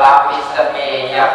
lapis demi yang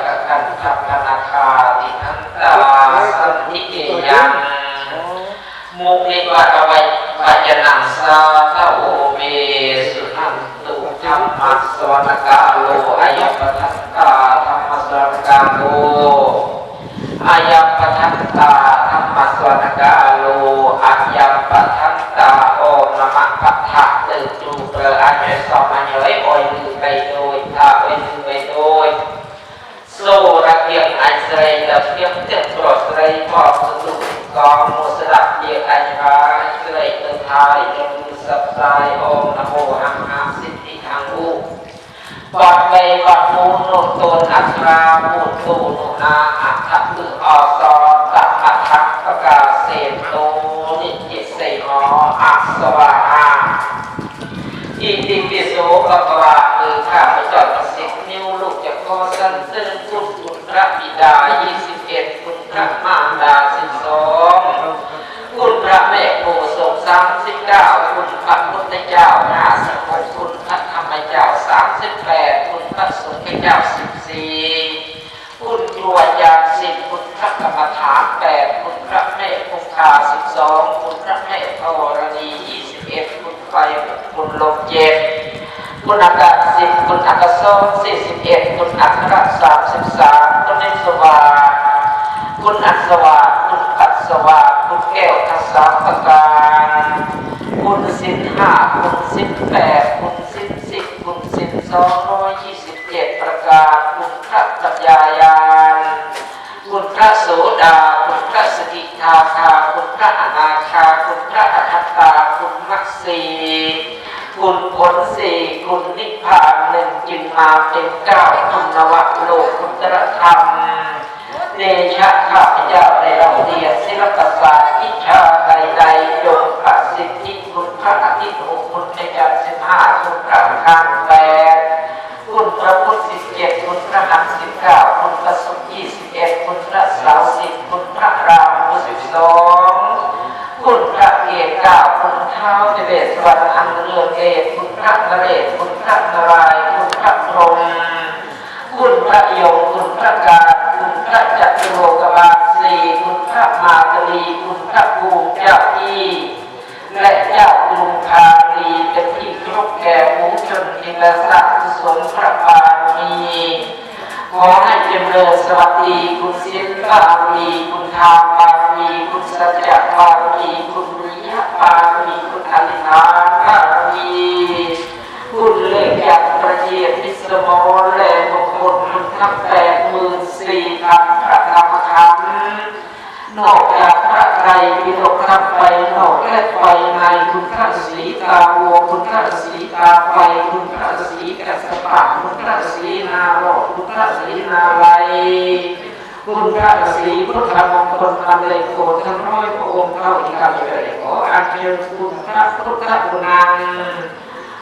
คุณพระศรีพุทธมงคลอันเลยโกรธทั้งร้อยพระองค์เท่าอีกข้าพเจ้าได้ขออัญเชิญคุณพระพุทธคุณา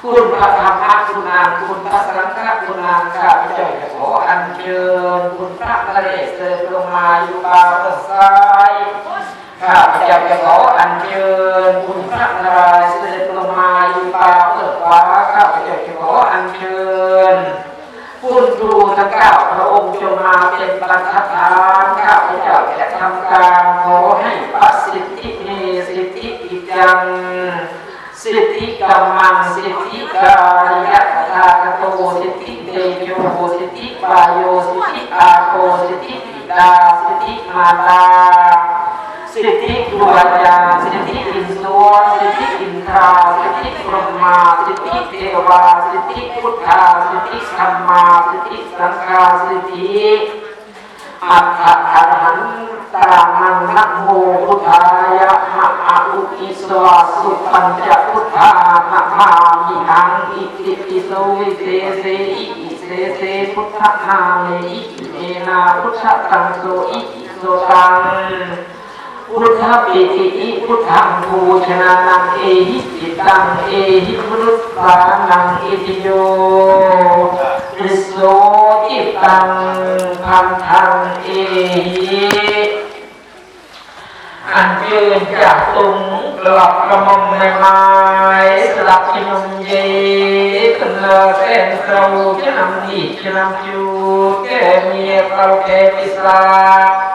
คุณพระธรรมกุณาคุณพระสังฆคุณาข้าพเจ้าได้ขออัญเชิญคุณพระนเรศเสด็จลงมาอยู่บาวซ้ายข้าพเจ้าจะขออัญเชิญคุณพระนารายณ์เสด็จลงมาอยู่บาวขวาข้าพเจ้าจะขออัญเชิญ คุณครูทั้งเก้าพระองค์จงมาเป็นบรรทัดฐานข้าพเจ้าและทำการขอให้พระสิทธิเมสิทธิอิจังสิทธิกรรมังสิทธิกายะคาโตสิทธิเตโยสิทธิปายโยสิทธิอาโกสิทธิปิดาสิทธิมาตา สิทธิดวงยาสิทธิอินทวสิทธิอินทราสิทธิพรหมาสิทธิเทวาสิทธิพุทธาสิทธิธรรมาสิทธิสังฆาสิทธิอัฏฐะหันตานังนัโมพุทธายะมะอาอุติสวาสุปัญจพุทธามะมามิหังอิติปิโสวิเศเสอิเสเสพุทธนาเมอิเมนาพุทธตังโสอิโสตัง พุทธะปิติอิพุทธังภูชนานังเอหิจิตังเอหิมนุสปานังอิติโยริโสจิตังพันธังเอหิอันเกินจากตุงหลับกระมอมในไม้สลับกิมเยกันเลอเส้นเราจะนำดีจะนำจูแกเมียเราแกปิศาจ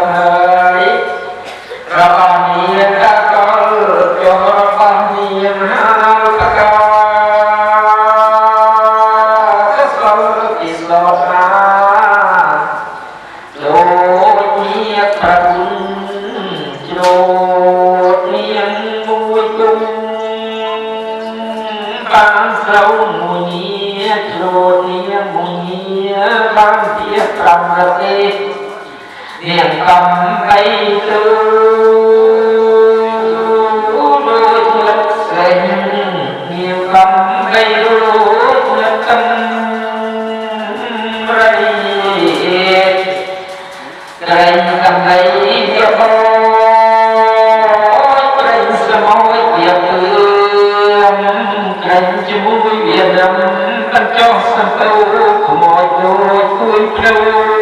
Rahmatin Dia yang Oh,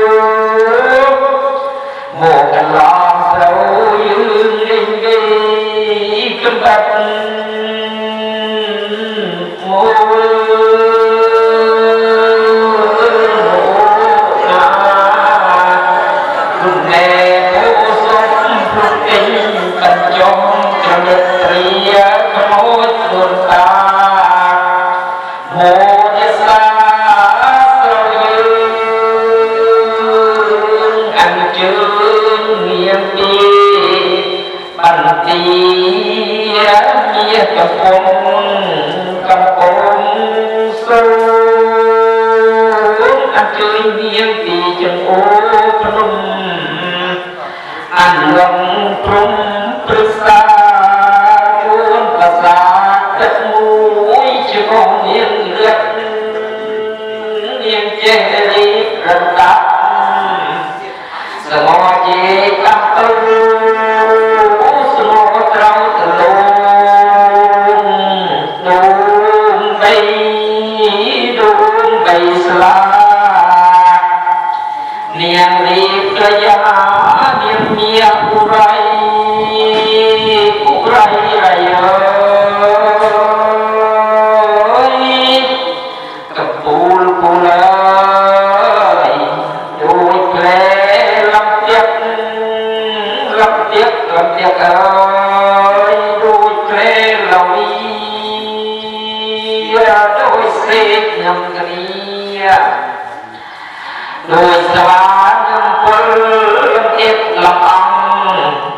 ដោយស្វាយើងពលយើងទៀតលំអង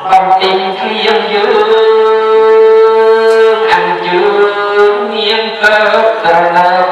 បំពេញគ្លៀងយើងអញ្ជើញមានកើត្រណើ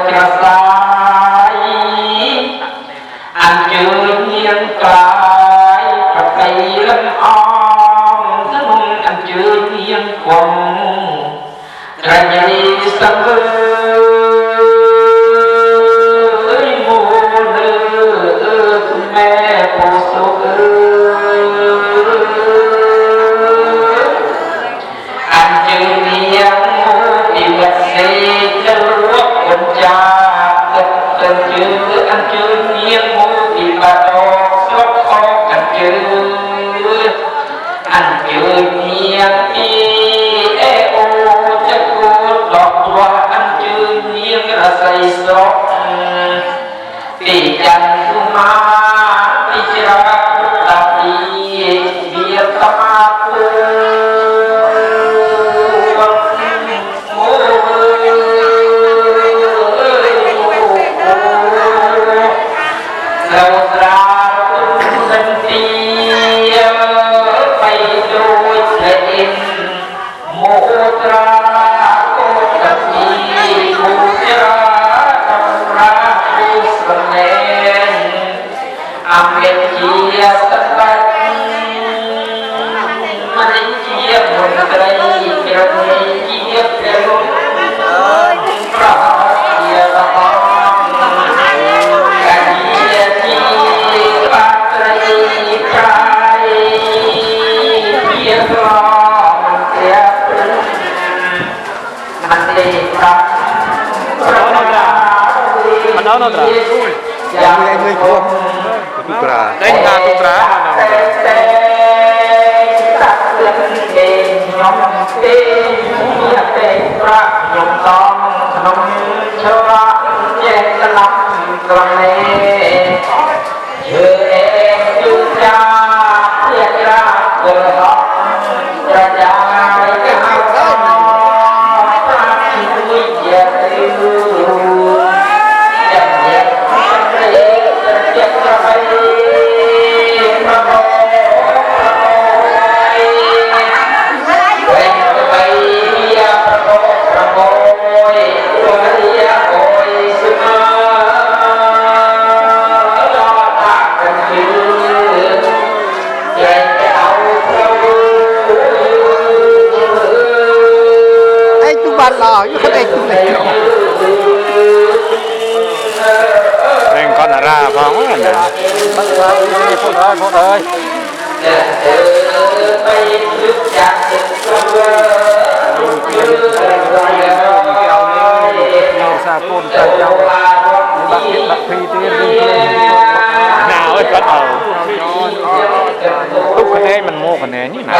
มันโมกันแน่นี่นะเ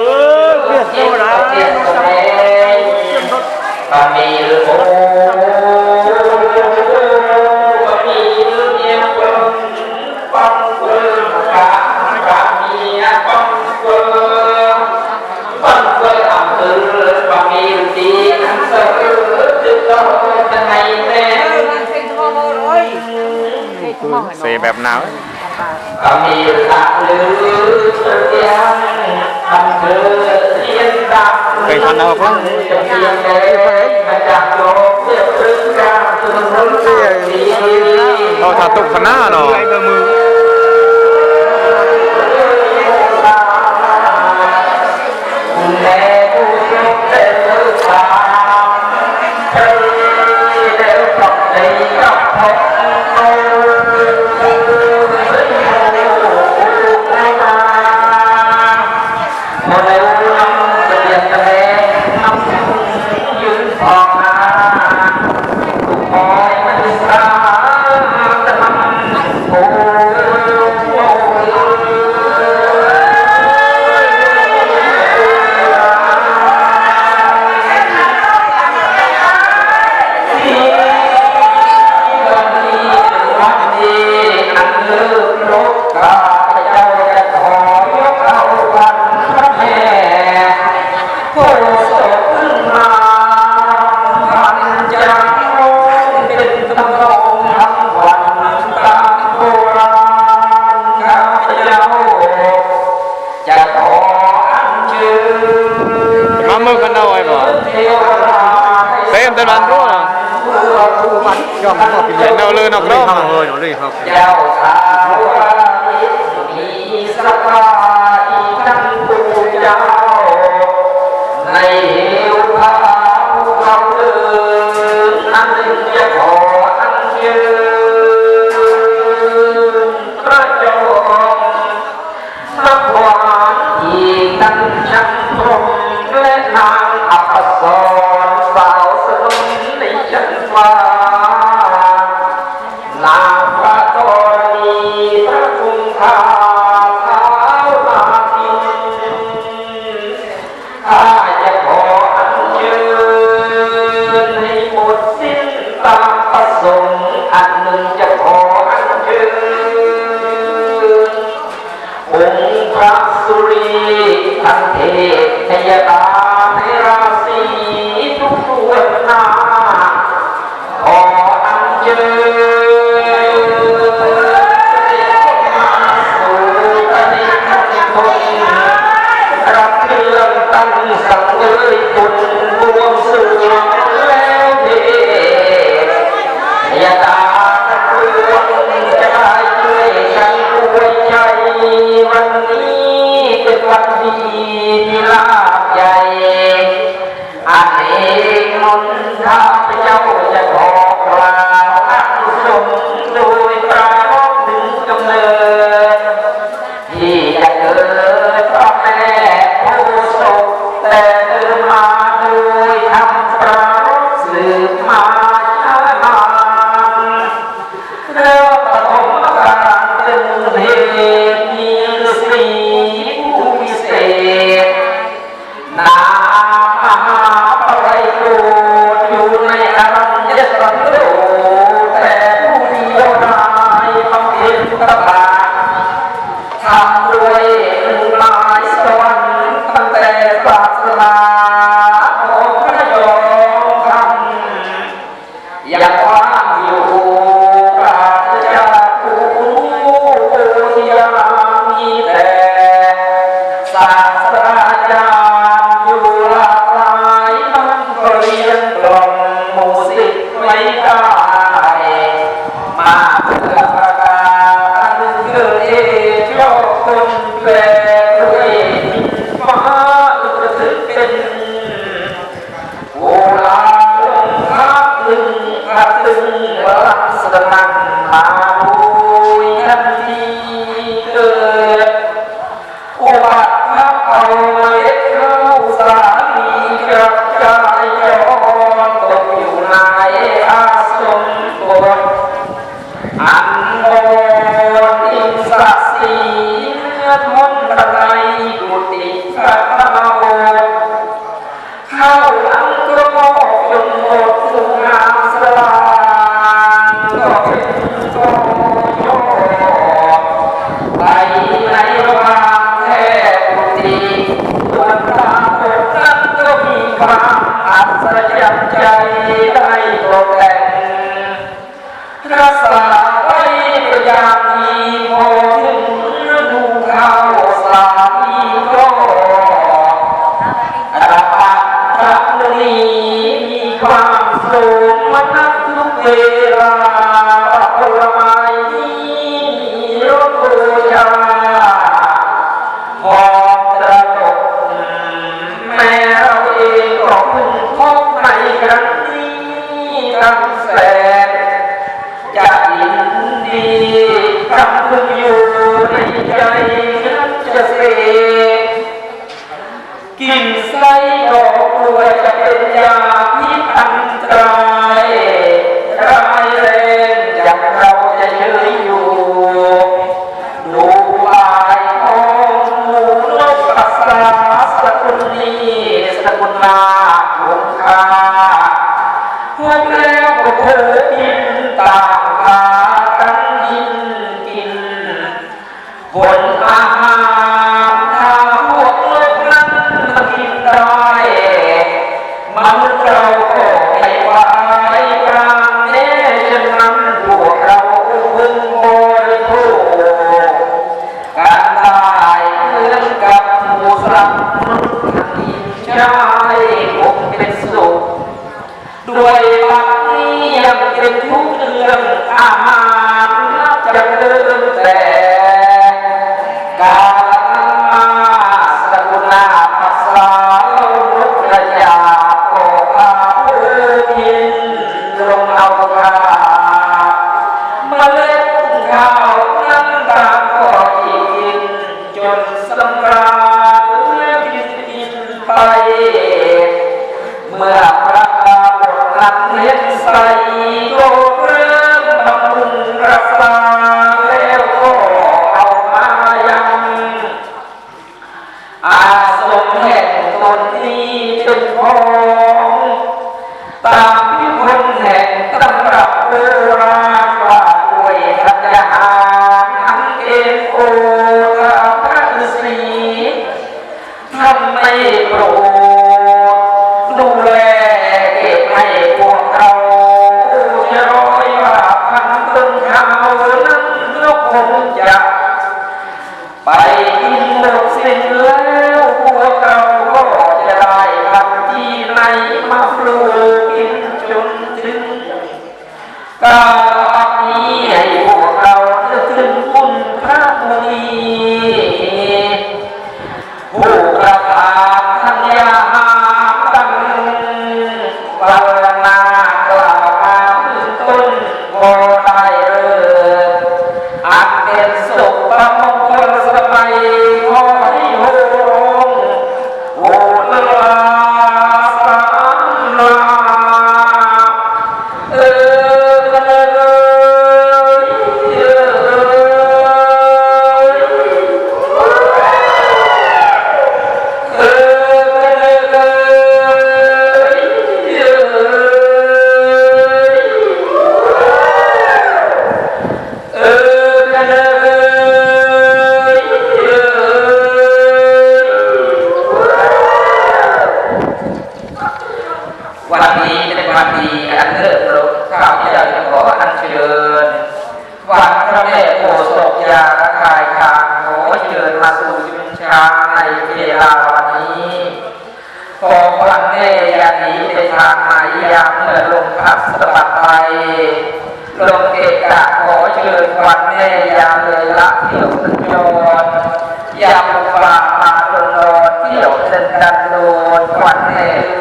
ออเสียดโซ่ะตอนนี้โอ้เสแบบหนาว ก็มีละลือเสียงทำเธอเสียงดังาปทันเอาครับเราถ้าตกขน้าเนาะ ย่อมเข้าเป็นใหญ่เนาเลยนอกเล่า เนาเลยครับ ศ จ ก ยามเมื่อลมพัดสะบัดไปลมเกะกะขอเชิญวันแม่ยามเลยละเที่ยวสัญจรยามว่ามาดนรอนเที่ยวเดินดันโดนวันแม่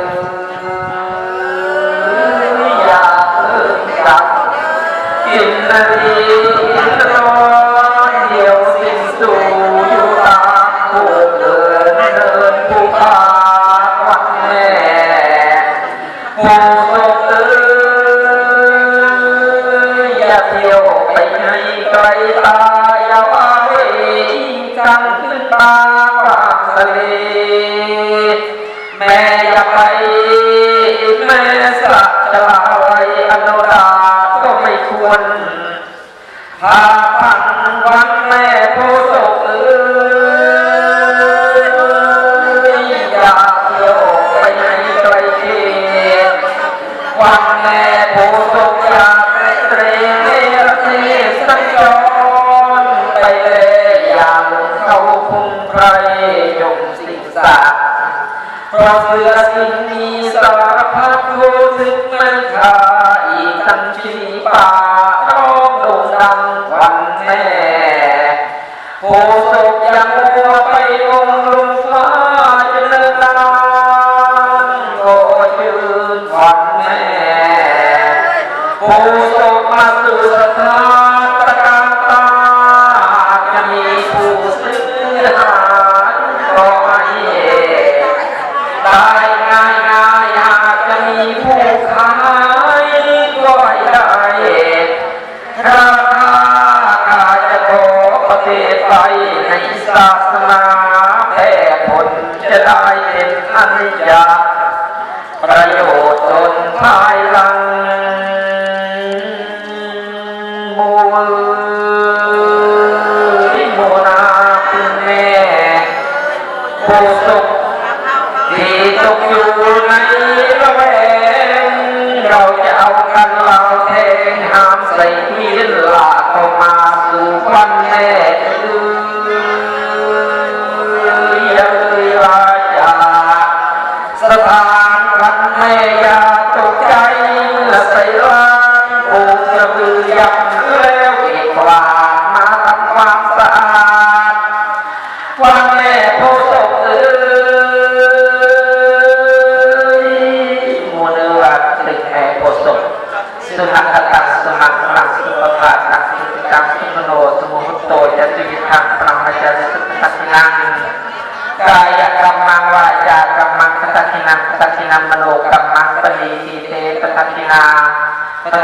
กายกรรมังวาจากรรมังตัสนังตัสนังมโนกรรมังปณีทีเตตัสนา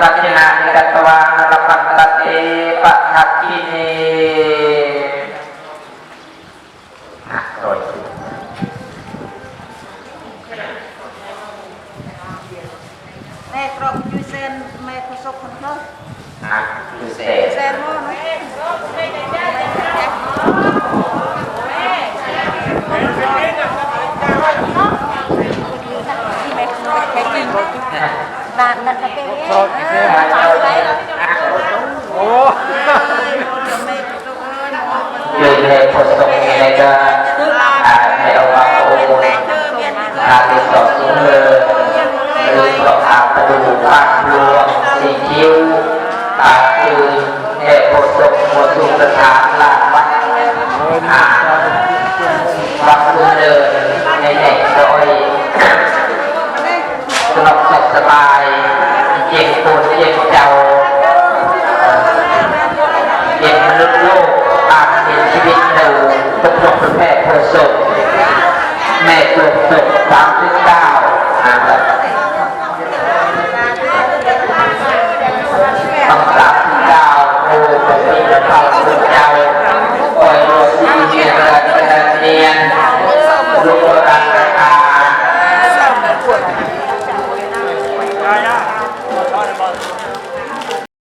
ตัสนานิกัตวานรพันตเตปะทักขิเนนะโดยแม่กรอกยูเซนแม่กุศลคนเขานะคือเศษเซนโม่เนา นั่นนั่นเป็นเองฝากไว้แล้วโอ้แม่กุศลยืนเลยพดตรงนี้เลยก็อาจไม่เอาว่าโอ้อาจจะสอบสูงเลยหรือสออาประดูภาครวมสีคิ้วตาคืนเนพดตกหมดสุขสถานลานวัดอาวัดดูเดินในเด็กโดย สนุกสุสบายเย็นโกนเย็นเจ้าเย็นมนุษย์โลกตามเย็นชีวิตเราตกลงแม่โพสุขแม่โพสุขสามสิบเก้าต้องสามสิบเก้าโอ้ผมมีแต่ความสุขเจ้าปล่อยโลกที่เนียนเนียนลูกหลาน